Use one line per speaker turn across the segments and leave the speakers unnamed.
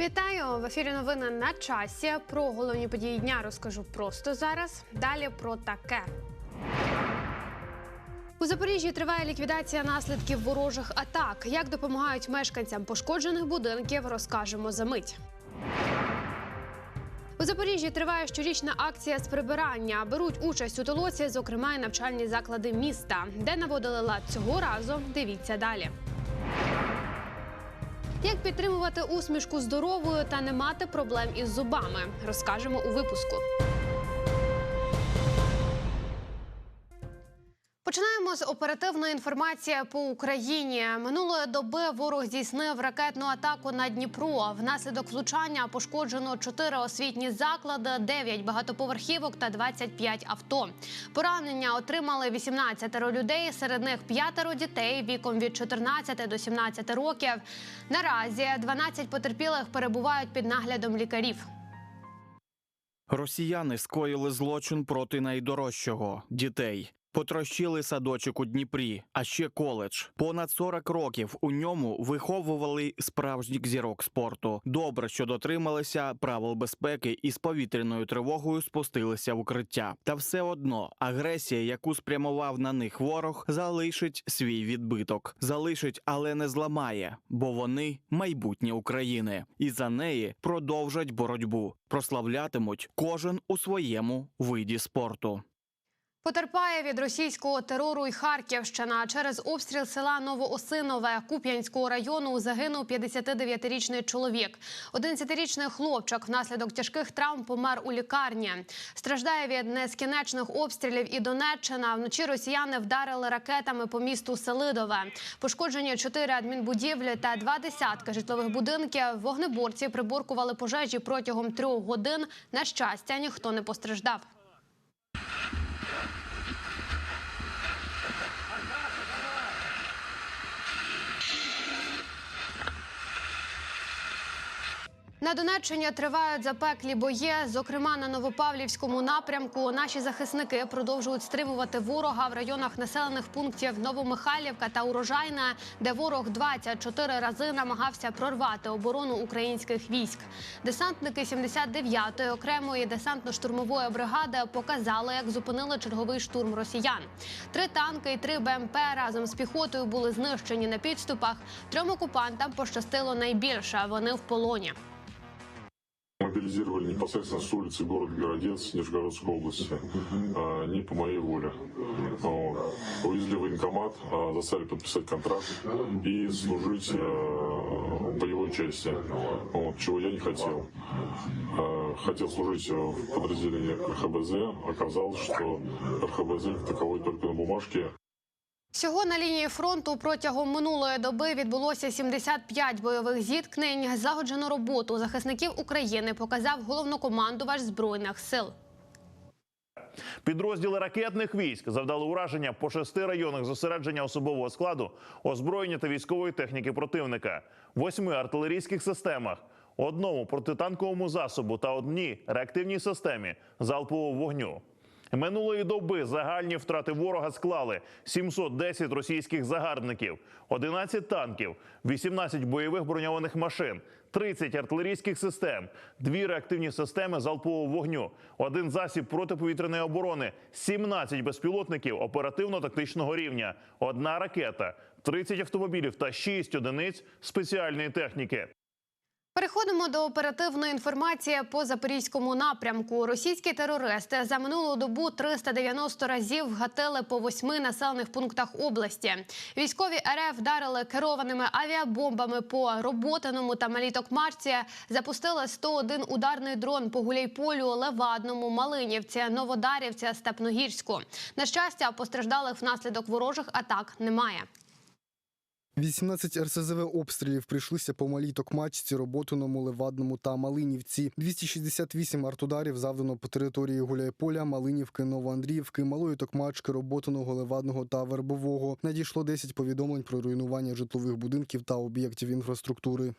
Вітаю в ефірі. Новини на часі. Про головні події дня розкажу просто зараз. Далі про таке. У Запоріжжі триває ліквідація наслідків ворожих атак. Як допомагають мешканцям пошкоджених будинків, розкажемо за мить. У Запоріжжі триває щорічна акція з прибирання. Беруть участь у толоці, зокрема, і навчальні заклади міста. Де наводили лад цього разу? Дивіться далі. Як підтримувати усмішку здоровою та не мати проблем із зубами, розкажемо у випуску. Починаємо з оперативної інформації по Україні. Минулої доби ворог здійснив ракетну атаку на Дніпро. Внаслідок влучання пошкоджено 4 освітні заклади, 9 багатоповерхівок та 25 авто. Поранення отримали 18 людей. Серед них п'ятеро дітей віком від 14 до 17 років. Наразі 12 потерпілих перебувають під наглядом лікарів.
Росіяни скоїли злочин проти найдорожчого дітей. Потрощили садочок у Дніпрі, а ще коледж. Понад 40 років у ньому виховували справжніх зірок спорту. Добре, що дотрималися правил безпеки і з повітряною тривогою спустилися в укриття. Та все одно агресія, яку спрямував на них ворог, залишить свій відбиток. Залишить, але не зламає, бо вони майбутнє України, і за неї продовжать боротьбу. Прославлятимуть кожен у своєму виді спорту.
Потерпає від російського терору і Харківщина. Через обстріл села Новоосинове Куп'янського району загинув 59-річний чоловік. 11-річний хлопчик внаслідок тяжких травм помер у лікарні. Страждає від нескінченних обстрілів і Донеччина. Вночі росіяни вдарили ракетами по місту Селидове. Пошкоджені чотири адмінбудівлі та два десятки житлових будинків. Вогнеборці приборкували пожежі протягом трьох годин. На щастя, ніхто не постраждав. На Донеччині тривають запеклі бої. Зокрема, на Новопавлівському напрямку наші захисники продовжують стримувати ворога в районах населених пунктів Новомихайлівка та Урожайна, де ворог 24 рази намагався прорвати оборону українських військ. Десантники 79-ї окремої десантно-штурмової бригади показали, як зупинили черговий штурм росіян. Три танки і три БМП разом з піхотою були знищені на підступах. Трьом окупантам пощастило найбільше. Вони в полоні.
Мобилизировали непосредственно с улицы город Городец Нижегородской области, а, не по моей воле. Вот. Увезли в военкомат, а, заставили подписать контракт и служить а, в боевой части, вот, чего я не хотел. А, Хотел служить в подразделении РХБЗ, оказалось, что РХБЗ таковой только на бумажке,
Всього на лінії фронту протягом минулої доби відбулося 75 бойових зіткнень. Загоджену роботу захисників України показав головнокомандувач збройних сил.
Підрозділи ракетних військ завдали ураження по шести районах зосередження особового складу, озброєння та військової техніки противника, восьми артилерійських системах, одному протитанковому засобу та одній реактивній системі залпового вогню. Минулої доби загальні втрати ворога склали 710 російських загарбників, 11 танків, 18 бойових броньованих машин, 30 артилерійських систем, дві реактивні системи залпового вогню, один засіб протиповітряної оборони, 17 безпілотників оперативно-тактичного рівня, одна ракета, 30 автомобілів та 6 одиниць спеціальної техніки.
Переходимо до оперативної інформації по запорізькому напрямку. Російські терористи за минулу добу 390 разів вгатили по восьми населених пунктах області. Військові РФ вдарили керованими авіабомбами по роботаному та Малітокмарці. Запустили 101 ударний дрон по Гуляйполю, Левадному, Малинівці, Новодарівці, Степногірську. На щастя, постраждалих внаслідок ворожих атак немає.
18 РСЗВ обстрілів прийшлися по малій Токмачці, Роботиному, Левадному та Малинівці. 268 артударів завдано по території Гуляйполя, Малинівки, Новоандріївки, Малої Токмачки, Роботиного, Левадного та Вербового. Надійшло 10 повідомлень про руйнування житлових будинків та об'єктів інфраструктури.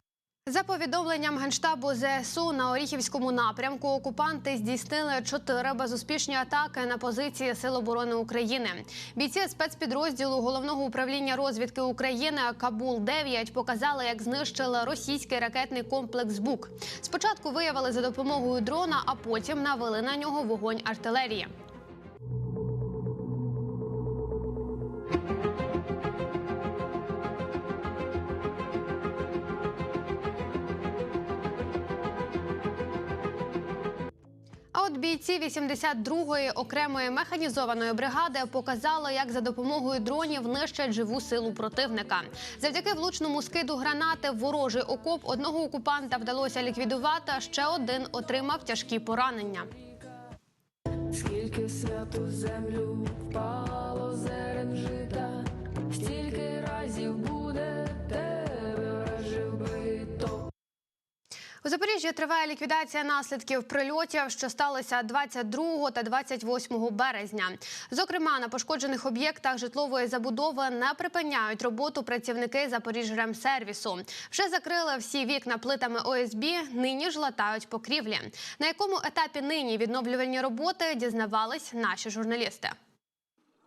За повідомленням генштабу ЗСУ на Оріхівському напрямку окупанти здійснили чотири безуспішні атаки на позиції Сил оборони України. Бійці спецпідрозділу головного управління розвідки України Кабул 9 показали, як знищили російський ракетний комплекс БУК. Спочатку виявили за допомогою дрона, а потім навели на нього вогонь артилерії. Бійці 82-ї окремої механізованої бригади показали, як за допомогою дронів нищать живу силу противника. Завдяки влучному скиду гранати ворожий окоп одного окупанта вдалося ліквідувати. а Ще один отримав тяжкі поранення.
Скільки святу землю впало
У Запоріжжі триває ліквідація наслідків прильотів, що сталися 22 та 28 березня. Зокрема, на пошкоджених об'єктах житлової забудови не припиняють роботу працівники Запоріжремсервісу. Вже закрили всі вікна плитами ОСБ, нині ж латають покрівлі. На якому етапі нині відновлювальні роботи дізнавались наші журналісти.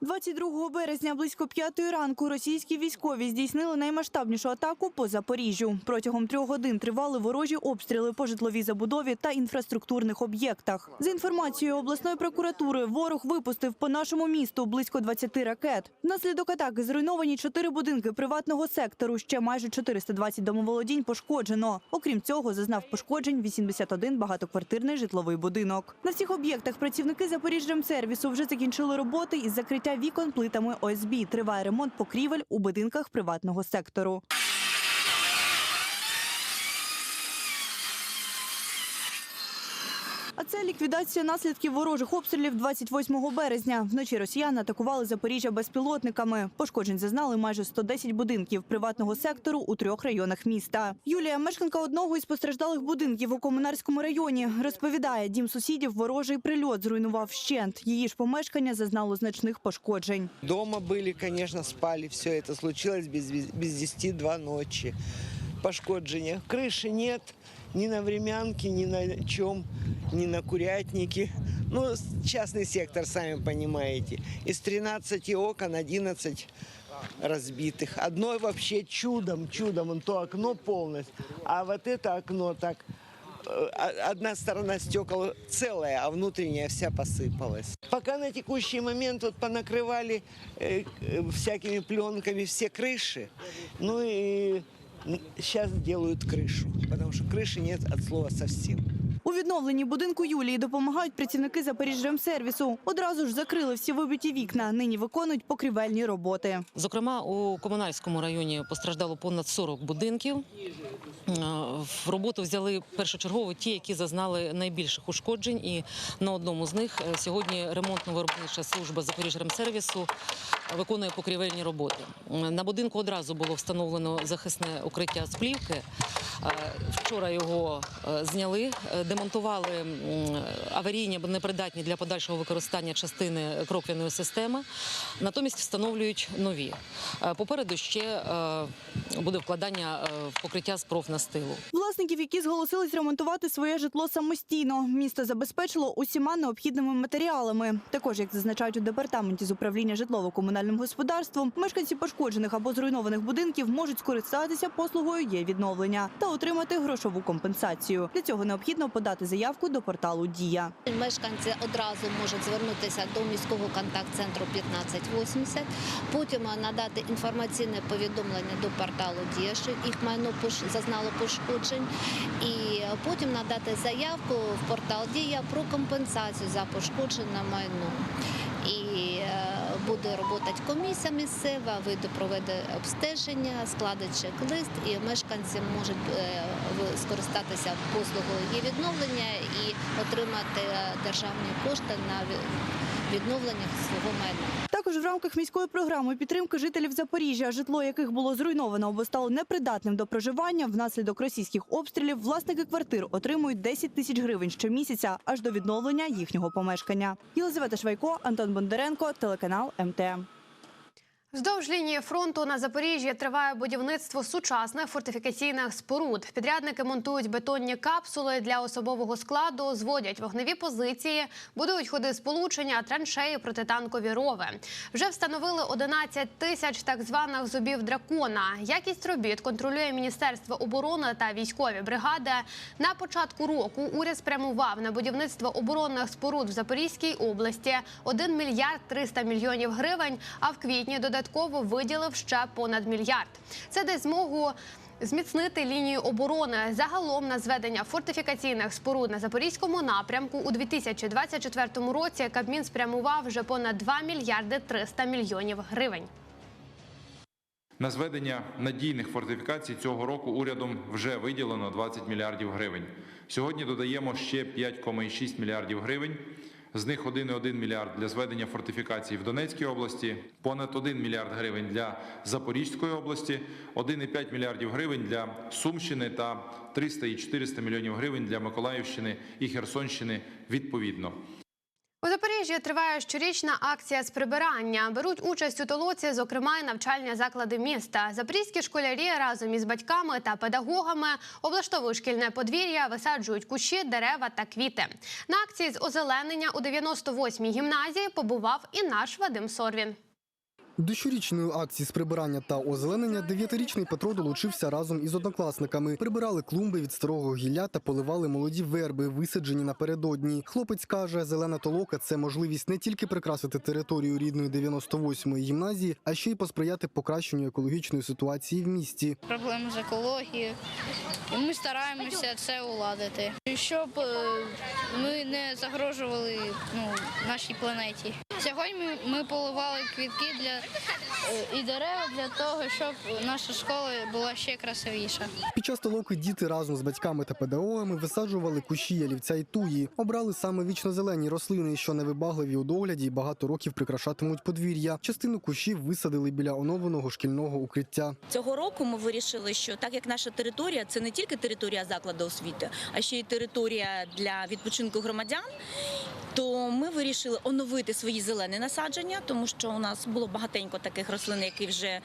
22 березня близько п'ятої ранку російські військові здійснили наймасштабнішу атаку по Запоріжжю. Протягом трьох годин тривали ворожі обстріли по житловій забудові та інфраструктурних об'єктах. За інформацією обласної прокуратури, ворог випустив по нашому місту близько 20 ракет. Внаслідок атаки зруйновані чотири будинки приватного сектору. Ще майже 420 домоволодінь пошкоджено. Окрім цього, зазнав пошкоджень 81 багатоквартирний житловий будинок. На всіх об'єктах працівники Запоріжжямсервісу вже закінчили роботи із закриття вікон плитами ОСБ. Триває ремонт покрівель у будинках приватного сектору. А це ліквідація наслідків ворожих обстрілів 28 березня. Вночі росіяни атакували Запоріжжя безпілотниками. Пошкоджень зазнали майже 110 будинків приватного сектору у трьох районах міста. Юлія, мешканка одного із постраждалих будинків у комунарському районі, розповідає, дім сусідів ворожий прильот зруйнував вщент. Її ж помешкання зазнало значних пошкоджень.
Дома были, конечно, спали. Все это случилось без, без 10-2 ночи. Пошкоджения. Крыши нет Ни на времянке, ни на чем, ни на курятнике. Ну, частный сектор, сами понимаете. Из 13 окон 11 разбитых. Одно вообще чудом, чудом, вон то окно полностью. А вот это окно так э, одна сторона стекол целая, а внутренняя вся посыпалась. Пока на текущий момент вот понакрывали э, э, всякими пленками все крыши, ну и сейчас делают крышу, потому что крыши нет от слова совсем.
У відновленні будинку Юлії допомагають працівники Запоріжжямсервісу. Одразу ж закрили всі вибиті вікна. Нині виконують покрівельні роботи.
Зокрема, у комунальському районі постраждало понад 40 будинків. Е, В роботу взяли першочергово ті, які зазнали найбільших ушкоджень. І на одному з них е, сьогодні ремонтно-виробнича служба Запоріжремсервісу виконує покрівельні роботи. Е, На будинку одразу було встановлено захисне укриття з плівки. Е, Вчора його е, зняли, е, демонтували аварійні або непридатні для подальшого використання частини кроквяної системи. Натомість встановлюють нові. Е, Попереду ще е, буде вкладання е, в покриття з профнастилу.
Власників, які зголосились ремонтувати своє житло самостійно, місто забезпечило усіма необхідними матеріалами. Також, як зазначають у департаменті з управління житлово-комунальним господарством, мешканці пошкоджених або зруйнованих будинків можуть скористатися послугою є відновлення та отримати грошову компенсацію. Для цього необхідно подати заявку до порталу Дія.
Мешканці одразу можуть звернутися до міського контакт-центру 1580, потім надати інформаційне повідомлення до порталу Дія, що їх майно зазнало пошкоджень, і потім надати заявку в портал Дія про компенсацію за пошкоджене майно. І буде робота комісія місцева, вийде проведе обстеження, складе чек-лист, і мешканці можуть е, скористатися послугою її відновлення і отримати е, державні кошти на відновлення свого майна.
Також в рамках міської програми підтримки жителів Запоріжжя, житло яких було зруйновано або стало непридатним до проживання внаслідок російських обстрілів, власники квартир отримують 10 тисяч гривень щомісяця аж до відновлення їхнього помешкання. Єлизавета Швайко, Антон Бондаренко, телеканал МТМ.
Вздовж лінії фронту на Запоріжжі триває будівництво сучасних фортифікаційних споруд. Підрядники монтують бетонні капсули для особового складу, зводять вогневі позиції, будують ходи сполучення, траншеї, протитанкові рови. Вже встановили 11 тисяч так званих зубів дракона. Якість робіт контролює Міністерство оборони та військові бригади. На початку року уряд спрямував на будівництво оборонних споруд в Запорізькій області 1 мільярд 300 мільйонів гривень. А в квітні додатково виділив ще понад мільярд. Це дасть змогу. Зміцнити лінію оборони загалом на зведення фортифікаційних споруд на запорізькому напрямку у 2024 році Кабмін спрямував вже понад 2 мільярди 300 мільйонів гривень.
На зведення надійних фортифікацій цього року урядом вже виділено 20 мільярдів гривень. Сьогодні додаємо ще 5,6 мільярдів гривень. З них 1,1 мільярд для зведення фортифікацій в Донецькій області, понад 1 мільярд гривень для Запорізької області, 1,5 мільярдів гривень для Сумщини та 300 і 400 мільйонів гривень для Миколаївщини і Херсонщини відповідно.
Запоріжжі триває щорічна акція з прибирання. Беруть участь у толоці, зокрема, і навчальні заклади міста. Запорізькі школярі разом із батьками та педагогами облаштовують шкільне подвір'я, висаджують кущі, дерева та квіти. На акції з озеленення у 98-й гімназії побував і наш Вадим Сорвін.
До щорічної акції з прибирання та озеленення дев'ятирічний Петро долучився разом із однокласниками. Прибирали клумби від старого гілля та поливали молоді верби, висаджені напередодні. Хлопець каже, зелена толока це можливість не тільки прикрасити територію рідної 98-ї гімназії, а ще й посприяти покращенню екологічної ситуації в місті.
проблеми з екологією, і ми стараємося це уладити, щоб е, ми не загрожували ну, нашій планеті. Сьогодні ми, поливали квітки для і дерева для того, щоб наша школа була ще красивіша.
Під час толоки діти разом з батьками та педагогами висаджували кущі ялівця й туї. Обрали саме вічнозелені рослини, що невибагливі у догляді і багато років прикрашатимуть подвір'я. Частину кущів висадили біля оновленого шкільного укриття.
Цього року ми вирішили, що так як наша територія це не тільки територія закладу освіти, а ще й територія для відпочинку громадян. То ми вирішили оновити свої зелені насадження, тому що у нас було багатенько таких рослин, які вже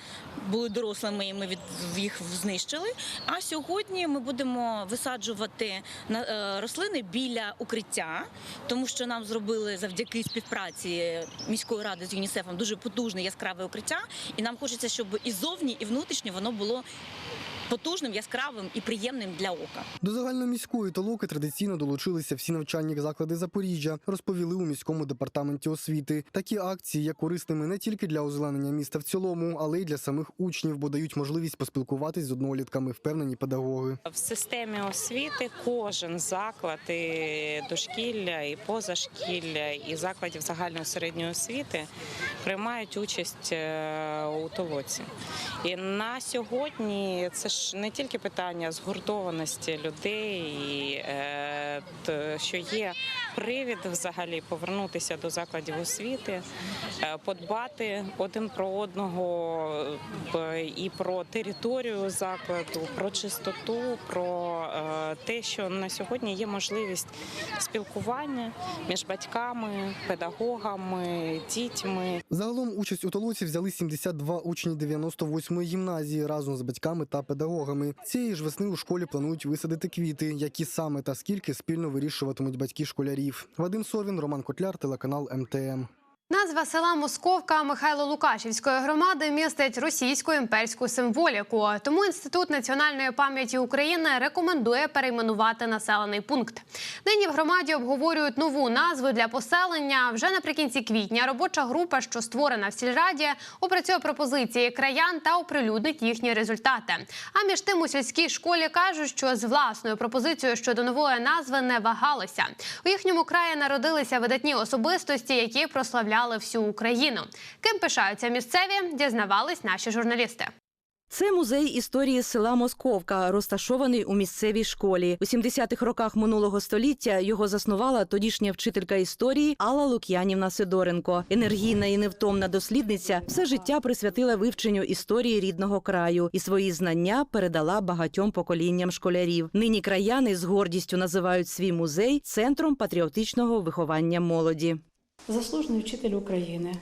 були дорослими, і ми їх знищили. А сьогодні ми будемо висаджувати на- е, рослини біля укриття, тому що нам зробили завдяки співпраці міської ради з ЮНІСЕФом дуже потужне яскраве укриття, і нам хочеться, щоб і зовні, і внутрішньо воно було потужним, яскравим і приємним для ока.
До загальноміської толоки традиційно долучилися всі навчальні заклади Запоріжжя, розповіли у міському департаменті освіти. Такі акції є корисними не тільки для озеленення міста в цілому, але й для самих учнів, бо дають можливість поспілкуватись з однолітками, впевнені педагоги.
В системі освіти кожен заклад і дошкілля, і позашкілля, і закладів загальної середньої освіти приймають участь е, у толоці. І на сьогодні це ж не тільки питання згуртованості людей, е, що є привід взагалі повернутися до закладів освіти, е, подбати один про одного е, і про територію закладу, про чистоту, про те, що на сьогодні є можливість спілкування між батьками, педагогами, дітьми.
Загалом участь у толоці взяли 72 учні 98-ї гімназії разом з батьками та педагогами. Цієї ж весни у школі планують висадити квіти, які саме та скільки спільно вирішуватимуть батьки школярів. Вадим Сорвін, Роман Котляр, телеканал МТМ.
Назва села Московка Михайло Лукашівської громади містить російську імперську символіку. Тому інститут національної пам'яті України рекомендує перейменувати населений пункт. Нині в громаді обговорюють нову назву для поселення. Вже наприкінці квітня робоча група, що створена в сільраді, опрацює пропозиції краян та оприлюднить їхні результати. А між тим у сільській школі кажуть, що з власною пропозицією щодо нової назви не вагалися. У їхньому краї народилися видатні особистості, які прославляли всю Україну. Ким пишаються місцеві, дізнавались наші журналісти.
Це музей історії села Московка, розташований у місцевій школі. У 70-х роках минулого століття його заснувала тодішня вчителька історії Алла Лук'янівна Сидоренко. Енергійна і невтомна дослідниця все життя присвятила вивченню історії рідного краю і свої знання передала багатьом поколінням школярів. Нині краяни з гордістю називають свій музей центром патріотичного виховання молоді.
Заслужений вчитель України,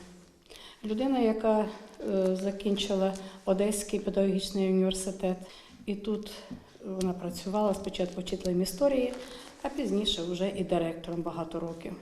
людина, яка е, закінчила Одеський педагогічний університет. І тут вона працювала спочатку вчителем історії, а пізніше вже і директором багато років.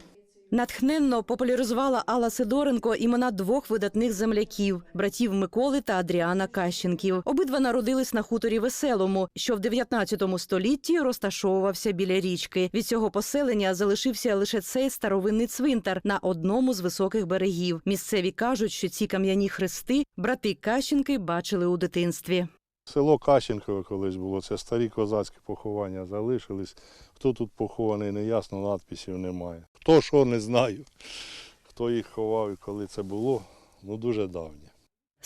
Натхненно популяризувала Алла Сидоренко імена двох видатних земляків братів Миколи та Адріана Кащенків. Обидва народились на хуторі Веселому, що в 19 столітті розташовувався біля річки. Від цього поселення залишився лише цей старовинний цвинтар на одному з високих берегів. Місцеві кажуть, що ці кам'яні хрести брати Кащенки бачили у дитинстві.
Село Кащенкове колись було, це старі козацькі поховання залишились. Хто тут похований, не ясно, надписів немає. Хто що, не знаю. Хто їх ховав і коли це було, ну дуже давнє.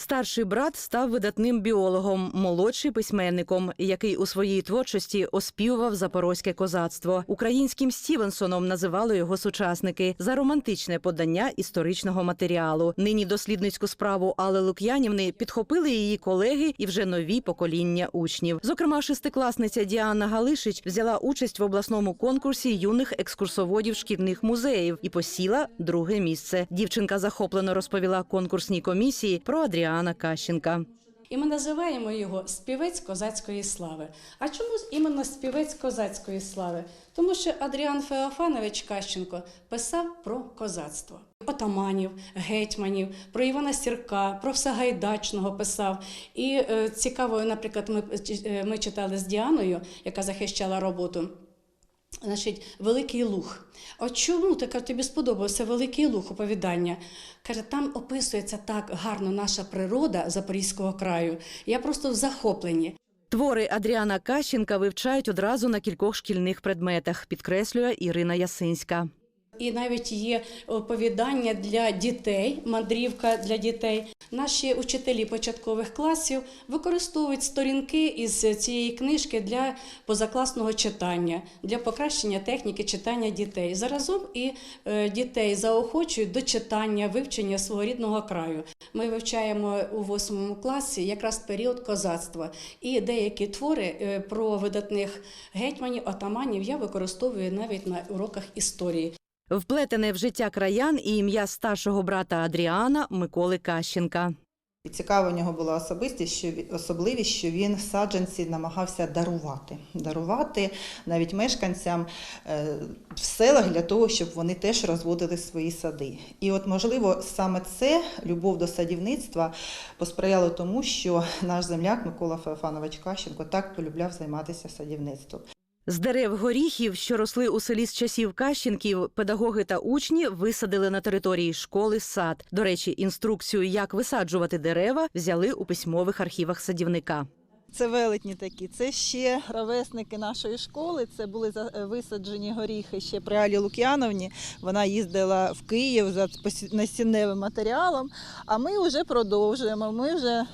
Старший брат став видатним біологом, молодший письменником, який у своїй творчості оспівував запорозьке козацтво. Українським Стівенсоном називали його сучасники за романтичне подання історичного матеріалу. Нині дослідницьку справу Алли Лук'янівни підхопили її колеги і вже нові покоління учнів. Зокрема, шестикласниця Діана Галишич взяла участь в обласному конкурсі юних екскурсоводів шкільних музеїв і посіла друге місце. Дівчинка захоплено розповіла конкурсній комісії про Адріана Кащенка.
І ми називаємо його співець козацької слави. А чому іменно співець козацької слави? Тому що Адріан Феофанович Кащенко писав про козацтво. Отаманів, гетьманів, про Івана Сірка, про Всагайдачного писав. І е, цікаво, наприклад, ми, е, ми читали з Діаною, яка захищала роботу. Значить, Великий Луг. От чому таке тобі сподобався Великий Луг оповідання? Каже, там описується так гарно наша природа Запорізького краю. Я просто в захопленні.
Твори Адріана Кащенка вивчають одразу на кількох шкільних предметах, підкреслює Ірина Ясинська.
І навіть є оповідання для дітей, мандрівка для дітей. Наші учителі початкових класів використовують сторінки із цієї книжки для позакласного читання, для покращення техніки читання дітей. Заразом і е, дітей заохочують до читання, вивчення свого рідного краю. Ми вивчаємо у восьмому класі якраз період козацтва. І деякі твори е, про видатних гетьманів, отаманів я використовую навіть на уроках історії.
Вплетене в життя краян і ім'я старшого брата Адріана Миколи Кащенка.
І цікава у нього була особистість, що особливість, що він саджанці намагався дарувати. Дарувати навіть мешканцям е, в селах для того, щоб вони теж розводили свої сади. І от, можливо, саме це любов до садівництва посприяло тому, що наш земляк Микола Феофанович Кащенко так полюбляв займатися садівництвом.
З дерев горіхів, що росли у селі з часів Кащенків, педагоги та учні висадили на території школи сад. До речі, інструкцію, як висаджувати дерева, взяли у письмових архівах садівника.
Це велетні такі. Це ще ровесники нашої школи. Це були е, висаджені горіхи ще при Алі Лук'яновні. Вона їздила в Київ за насінневим матеріалом. А ми вже продовжуємо. Ми вже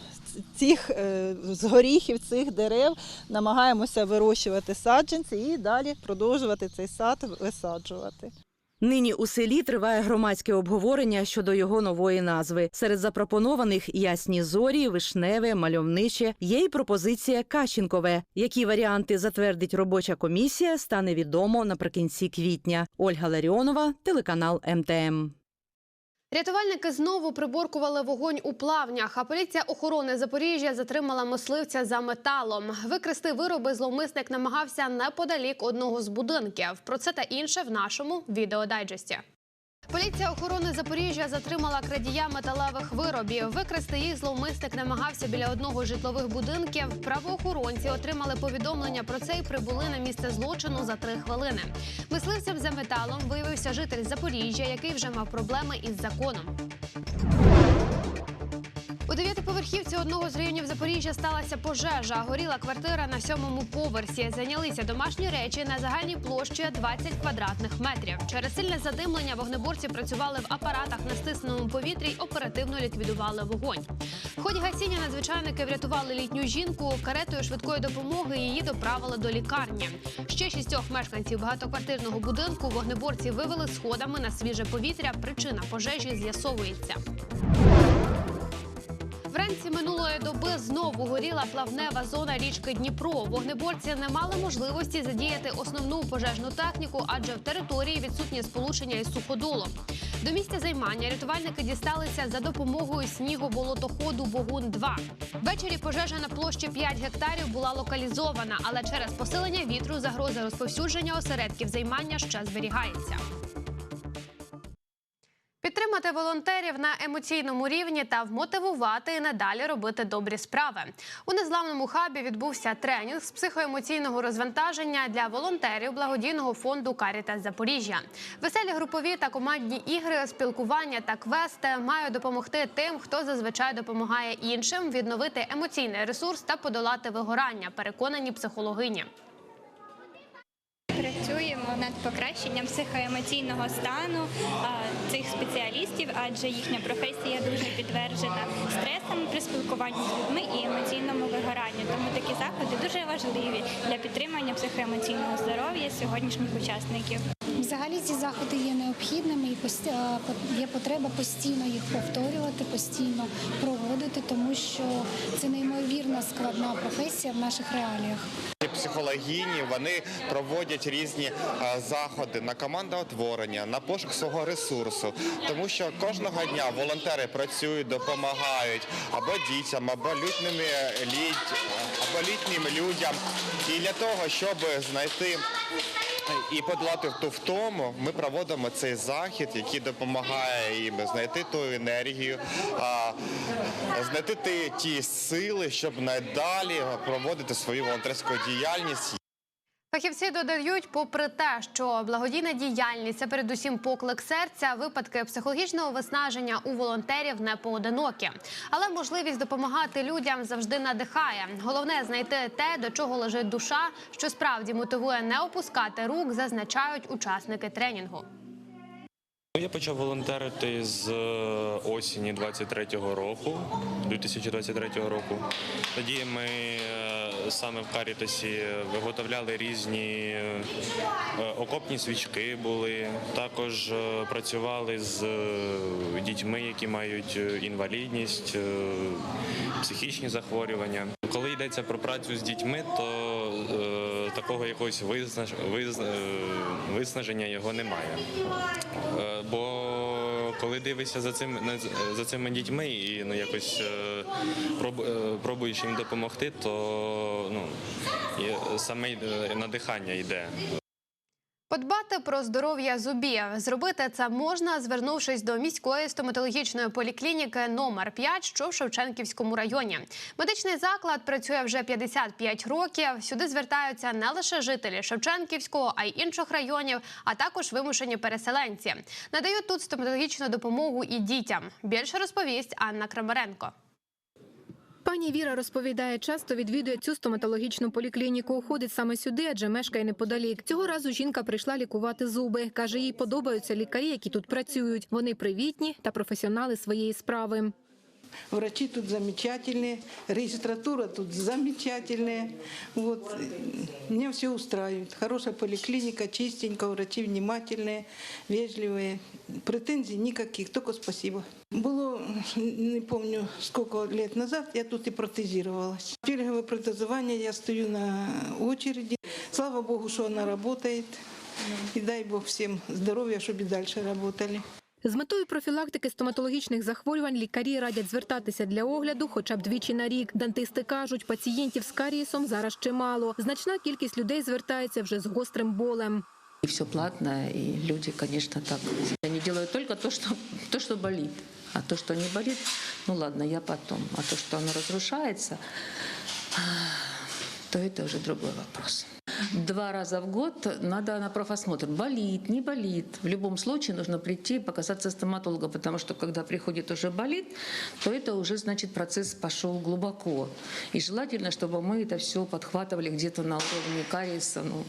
цих е, з горіхів цих дерев намагаємося вирощувати саджанці і далі продовжувати цей сад висаджувати.
Нині у селі триває громадське обговорення щодо його нової назви. Серед запропонованих ясні зорі, вишневе, мальовниче. Є й пропозиція Кащенкове. Які варіанти затвердить робоча комісія, стане відомо наприкінці квітня. Ольга Ларіонова, телеканал МТМ.
Рятувальники знову приборкували вогонь у плавнях. А поліція охорони Запоріжжя затримала мисливця за металом. Викрести вироби зловмисник намагався неподалік одного з будинків. Про це та інше в нашому відеодайджесті. Поліція охорони Запоріжжя затримала крадія металевих виробів. Викрасти їх зловмисник намагався біля одного з житлових будинків. Правоохоронці отримали повідомлення про це і прибули на місце злочину за три хвилини. Мисливцем за металом виявився житель Запоріжжя, який вже мав проблеми із законом. У дев'ятиповерхівці одного з районів Запоріжжя сталася пожежа. Горіла квартира на сьомому поверсі. Зайнялися домашні речі на загальній площі 20 квадратних метрів. Через сильне задимлення вогнеборці працювали в апаратах на стисненому повітрі й оперативно ліквідували вогонь. В ході гасіння надзвичайники врятували літню жінку. Каретою швидкої допомоги її доправили до лікарні. Ще шістьох мешканців багатоквартирного будинку вогнеборці вивели сходами на свіже повітря. Причина пожежі з'ясовується. Вранці минулої доби знову горіла плавнева зона річки Дніпро. Вогнеборці не мали можливості задіяти основну пожежну техніку, адже в території відсутнє сполучення із суходолом. До місця займання рятувальники дісталися за допомогою сніго-болотоходу Богун 2 Ввечері пожежа на площі 5 гектарів була локалізована, але через посилення вітру загроза розповсюдження осередків займання ще зберігається. Підтримати волонтерів на емоційному рівні та вмотивувати і надалі робити добрі справи. У незламному хабі відбувся тренінг з психоемоційного розвантаження для волонтерів благодійного фонду Карітас Запоріжжя. Веселі групові та командні ігри, спілкування та квести мають допомогти тим, хто зазвичай допомагає іншим відновити емоційний ресурс та подолати вигорання. Переконані психологині.
Працюємо над покращенням психоемоційного стану цих спеціалістів, адже їхня професія дуже підтверджена стресами при спілкуванні з людьми і емоційному вигоранню. Тому такі заходи дуже важливі для підтримання психоемоційного здоров'я сьогоднішніх учасників.
Взагалі ці заходи є необхідними і є потреба постійно їх повторювати, постійно проводити, тому що це неймовірно складна професія в наших реаліях.
Психологині вони проводять різні е, заходи на командоутворення, на пошук свого ресурсу, тому що кожного дня волонтери працюють, допомагають або дітям, або літнім, або літнім людям. І для того, щоб знайти і подолати ту втому, ми проводимо цей захід, який допомагає їм знайти ту енергію, знайти ті сили, щоб надалі проводити свою волонтерську діяльність.
Фахівці додають, попри те, що благодійна діяльність це передусім поклик серця, випадки психологічного виснаження у волонтерів не поодинокі. Але можливість допомагати людям завжди надихає. Головне знайти те, до чого лежить душа, що справді мотивує не опускати рук, зазначають учасники тренінгу.
Я почав волонтерити з е, осені 23-го року, 2023 року. Тоді ми е, саме в Карітасі виготовляли різні е, окопні свічки були. Також працювали з дітьми, які мають інвалідність, психічні захворювання. Коли йдеться про працю з дітьми, то такого якогось визнаж, визна- виснаження його немає. Е, Бо коли дивишся за цим за цими дітьми і ну якось е, е, пробуєш їм допомогти, то ну саме надихання йде.
Подбати про здоров'я зубів. Зробити це можна, звернувшись до міської стоматологічної поліклініки номер 5, що в Шевченківському районі. Медичний заклад працює вже 55 років. Сюди звертаються не лише жителі Шевченківського, а й інших районів, а також вимушені переселенці. Надають тут стоматологічну допомогу і дітям. Більше розповість Анна Крамаренко.
Пані Віра розповідає, часто відвідує цю стоматологічну поліклініку. Ходить саме сюди, адже мешкає неподалік. Цього разу жінка прийшла лікувати зуби. Каже, їй подобаються лікарі, які тут працюють. Вони привітні та професіонали своєї справи.
Врачи тут замечательные, регистратура тут замечательная. Вот. Меня все устраивает. Хорошая поликлиника, чистенько, врачи внимательные, вежливые. Претензий никаких, только спасибо. Было, не помню, сколько лет назад, я тут и протезировалась. Пилинговое протезование, я стою на очереди. Слава Богу, что она работает. И дай Бог всем здоровья, чтобы и дальше работали.
З метою профілактики стоматологічних захворювань лікарі радять звертатися для огляду хоча б двічі на рік. Дантисти кажуть, пацієнтів з карієсом зараз чимало. Значна кількість людей звертається вже з гострим болем.
И все платно, и люди, конечно, так. Они делают только то, что, то, что болит. А то, что не болит, ну ладно, я потом. А то, что оно разрушается, то это уже другой вопрос. Два раза в год надо на профосмотр. Болит, не болит. В любом случае нужно прийти и показаться стоматологу, потому что когда приходит уже болит, то это уже значит процесс пошел глубоко. И желательно, чтобы мы это все подхватывали где-то на уровне кариеса, ну,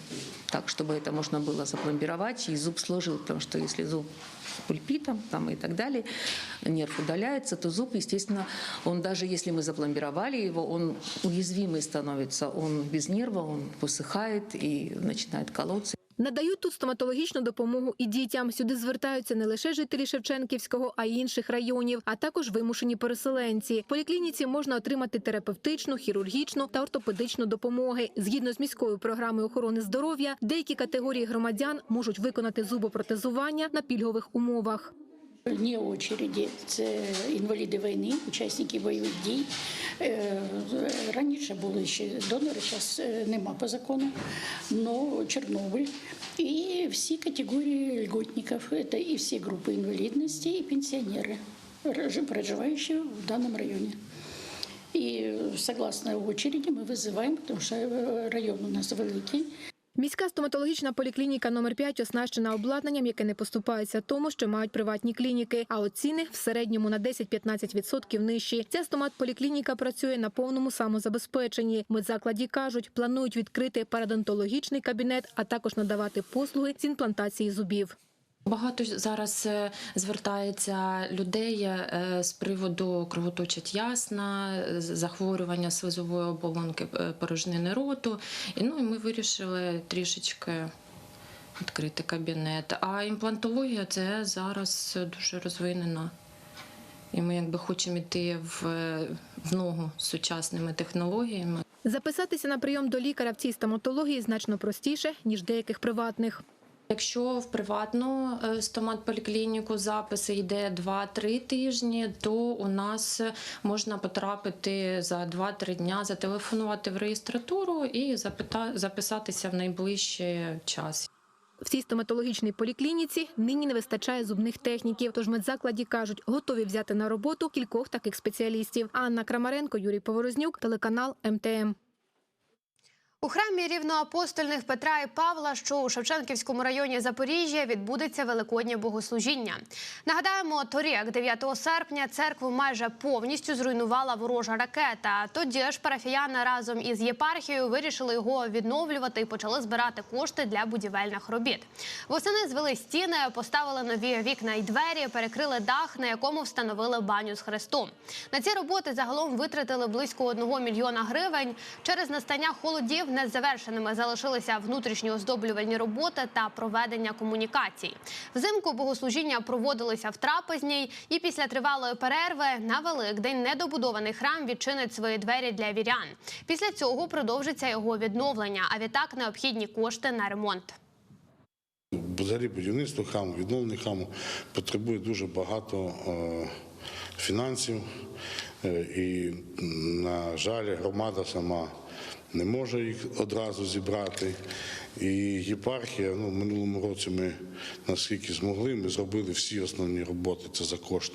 так, чтобы это можно было запломбировать и зуб сложил, потому что если зуб с пульпитом там, и так далее, нерв удаляется, то зуб, естественно, он даже если мы запломбировали его, он уязвимый становится, он без нерва, он высыхает и начинает колоться.
Надають тут стоматологічну допомогу і дітям. Сюди звертаються не лише жителі Шевченківського, а й інших районів, а також вимушені переселенці. В поліклініці можна отримати терапевтичну, хірургічну та ортопедичну допомоги. Згідно з міською програмою охорони здоров'я, деякі категорії громадян можуть виконати зубопротезування на пільгових умовах.
Вне очереді це інваліди війни, учасники бойових дій. Е, Раніше були ще донори, зараз нема по закону, але Чорнобиль. І всі категорії льготників, це і всі групи інвалідності, і пенсіонери, проживаючі в даному районі. І согласно очереди ми визиваємо, тому що район у нас великий.
Міська стоматологічна поліклініка номер 5 оснащена обладнанням, яке не поступається тому, що мають приватні клініки. А от ціни в середньому на 10-15% нижчі. Ця стомат-поліклініка працює на повному самозабезпеченні. Медзакладі кажуть, планують відкрити парадонтологічний кабінет, а також надавати послуги з імплантації зубів.
Багато зараз е, звертається людей е, з приводу кровоточать ясна, захворювання слизової оболонки е, порожнини роту. І, ну, і ми вирішили трішечки відкрити кабінет. А імплантологія це зараз дуже розвинена. І ми якби хочемо йти в, в ногу з сучасними технологіями.
Записатися на прийом до лікаря в цій стоматології значно простіше ніж деяких приватних.
Якщо в приватну е, стомат-поліклініку запис йде 2-3 тижні, то у нас можна потрапити за 2-3 дня, зателефонувати в реєстратуру і записатися в найближчий час.
В цій стоматологічній поліклініці нині не вистачає зубних техніків. Тож медзакладі кажуть, готові взяти на роботу кількох таких спеціалістів. Анна Крамаренко, Юрій Поворознюк, телеканал МТМ.
У храмі рівноапостольних Петра і Павла, що у Шевченківському районі Запоріжжя, відбудеться великоднє богослужіння. Нагадаємо, торік, 9 серпня, церкву майже повністю зруйнувала ворожа ракета. Тоді ж парафіяни разом із єпархією вирішили його відновлювати і почали збирати кошти для будівельних робіт. Восени звели стіни, поставили нові вікна і двері, перекрили дах, на якому встановили баню з хрестом. На ці роботи загалом витратили близько 1 мільйона гривень. Через настання холодів незавершеними залишилися внутрішні оздоблювальні роботи та проведення комунікацій. Взимку богослужіння проводилися в трапезній, і після тривалої перерви на Великдень недобудований храм відчинить свої двері для вірян. Після цього продовжиться його відновлення, а відтак необхідні кошти на ремонт.
Взагалі будівництво храму, відновлення храму потребує дуже багато е, фінансів. Е, І, на жаль, громада сама не може їх одразу зібрати. І єпархія, ну, минулому році ми наскільки змогли, ми зробили всі основні роботи. Це за кошт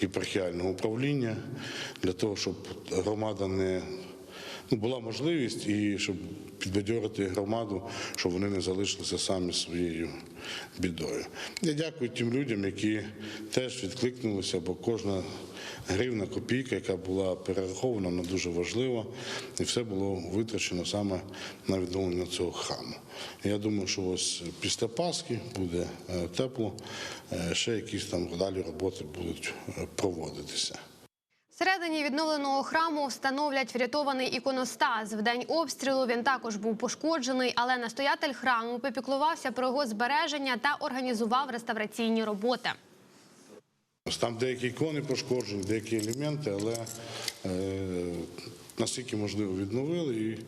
єпархіального управління, для того, щоб громада не ну, була можливість і щоб підбадьорити громаду, щоб вони не залишилися самі своєю бідою. Я дякую тим людям, які теж відкликнулися, бо кожна гривна, копійка, яка була перерахована, вона дуже важлива, і все було витрачено саме на відновлення цього храму. Я думаю, що ось після Пасхи буде е, тепло, е, ще якісь там далі роботи будуть е, проводитися.
Всередині відновленого храму встановлять врятований іконостас. В день обстрілу він також був пошкоджений, але настоятель храму попіклувався про його збереження та організував реставраційні роботи.
Там деякі ікони пошкоджені, деякі елементи, але е, наскільки можливо відновили, і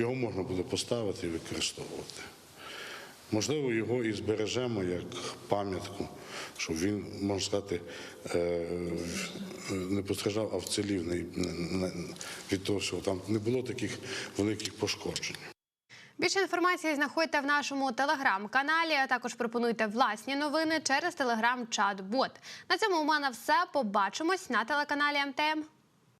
його можна буде поставити і використовувати. Можливо, його і збережемо як пам'ятку, щоб він, можна сказати, е, не постраждав, а вцілів від того, що там не було таких великих пошкоджень.
Більше інформації знаходьте в нашому телеграм-каналі. а Також пропонуйте власні новини через телеграм-чат-бот. На цьому у мене все. Побачимось на телеканалі МТМ.